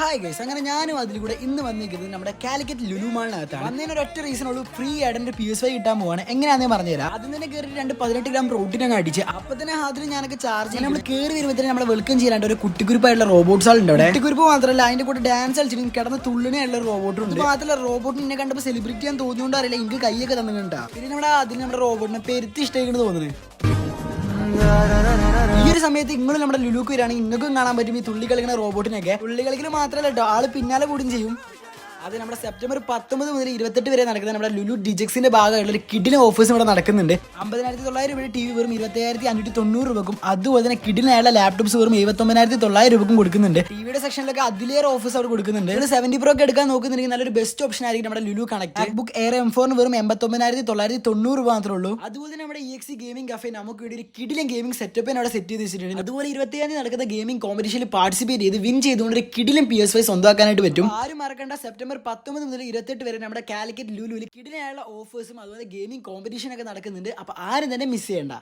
Hi guys അങ്ങനെ ഞാനും അതിൽ കൂടെ ഇന്ന് വന്നിരിക്കുന്നത് നമ്മുടെ കാലിക്കറ്റ് ലുലുമാളിനകത്താണ് അന്നേരം ഒരൊറ്റ റീസൺ ഉള്ളൂ ഫ്രീ ആയിട്ട് എന്റെ പി എസ് വൈ കിട്ടാൻ പോവാണ്. എങ്ങനെയാണെന്ന് പറഞ്ഞുതരാം. അതിന് തന്നെ കയറി രണ്ട് പതിനെട്ട് ഗ്രാം പ്രോട്ടീൻ അങ്ങ് അടിച്ച്. അപ്പൊ തന്നെ അതിൽ ഞാനൊക്കെ ചാർജ് നമ്മൾ കയറി വരുമ്പോൾ നമ്മളെ വെൽക്കം ചെയ്യാണ്ട് ഒരു കുട്ടിക്കുരുപ്പായിട്ടുള്ള റോബോട്ട്സ് ഉണ്ട് അവിടെ. കുട്ടിക്കുരുപ്പ് മാത്രമല്ല അതിന്റെ കൂടെ ഡാൻസ് കളിച്ചിട്ട് കിടന്ന് തുള്ളിനെയുള്ള റോബോട്ടും ഉണ്ട്. മാത്രമല്ല റോബോട്ടിനെ എന്നെ കണ്ടപ്പോൾ സെലിബ്രിറ്റി ഞാൻ തോന്നിയോണ്ട് അറിയില്ല എനിക്ക് കൈയൊക്കെ തന്നിട്ടുണ്ടാ പിന്നെ നമ്മുടെ അതിൽ നമ്മുടെ റോബോട്ടിനെ പെരുത്തി ഇഷ്ടമായിക്കൊണ്ട് തോന്നുന്നത്. ഒരു സമയത്ത് നിങ്ങൾ നമ്മുടെ ലുലുക്ക് വരികയാണെങ്കിൽ നിങ്ങൾക്കും കാണാൻ പറ്റും ഈ തുള്ളി കളിക്കുന്ന റോബോട്ടിനൊക്കെ തുള്ളി കളിക്കൽ മാത്രമല്ല കേട്ടോ ആൾ പിന്നാലെ കൂടും ചെയ്യും. അത് നമ്മുടെ സെപ്റ്റംബർ പത്തൊമ്പത് മുതൽ ഇരുപത്തെട്ട് വരെ നടക്കുന്ന നമ്മുടെ ലുലു ഡിജക്സിന്റെ ഭാഗമായിട്ടുള്ള ഒരു കിഡിലെ ഓഫേഴ്സ് ഇവിടെ നടക്കുന്നുണ്ട്. അമ്പതിനായിരത്തി തൊള്ളായിരം രൂപയുടെ ടി വി വെറും ഇരുപത്തിയായിരത്തി അഞ്ഞൂറ്റി തൊണ്ണൂറ് രൂപക്കും അതുപോലെ തന്നെ കിഡിനായുള്ള ലാപ്ടോപ്സ് വെറും എഴുപത്തൊമ്പതിനായിരത്തി തൊള്ളായിരം രൂപക്കും കൊടുക്കുന്നുണ്ട്. ടിവിയുടെ സെക്ഷനിലൊക്കെ അതിലേറെ ഓഫേഴ്സ് അവർ കൊടുക്കുന്നുണ്ട്. ഒരു സെവന്റി പ്രോ ഒക്കെ എടുക്കാൻ നോക്കുന്നുണ്ടെങ്കിൽ നല്ലൊരു ബെസ്റ്റ് ഓപ്ഷൻ ആയിരിക്കും നമ്മുടെ Lulu Connect book air M ഫോറിന് വെറും എൺപത്തൊമ്പതിനായിരത്തി തൊള്ളായിരത്തി തൊണ്ണൂറ് രൂപ മാത്രമേ ഉള്ളൂ. അതുപോലെ തന്നെ നമ്മുടെ ഇ എക്സി ഗെയിമിംഗ് കഫേ നമുക്ക് വേണ്ടി ഒരു കിഡിലും ഗെയിമിംഗ് സെറ്റപ്പ് അവിടെ സെറ്റ് ചെയ്ത് വെച്ചിട്ടുണ്ട്. അതുപോലെ ഇരുപത്തിയാം നടക്കുന്ന ഗെയിമിംഗ് കോമ്പറ്റീഷനിൽ പാർട്ടിസിപ്പേറ്റ് ചെയ്ത് വിൻ ചെയ്തുകൊണ്ട് ഒരു കിഡിലും പി എസ് വൈ സ്വന്തമാക്കാനായിട്ട് പറ്റും. ആരും മറക്കേണ്ട സെപ്റ്റംബർ പത്തൊമ്പത് മുതൽ ഇരുപത്തെട്ട് വരെ നമ്മുടെ കാലിക്കറ്റ് ലുലുവിൽ കിടിനായുള്ള ഓഫേഴ്സും അതുപോലെ ഗെയിമിംഗ് കോമ്പറ്റീഷനൊക്കെ നടക്കുന്നുണ്ട്. അപ്പോൾ ആരും തന്നെ മിസ് ചെയ്യണ്ട.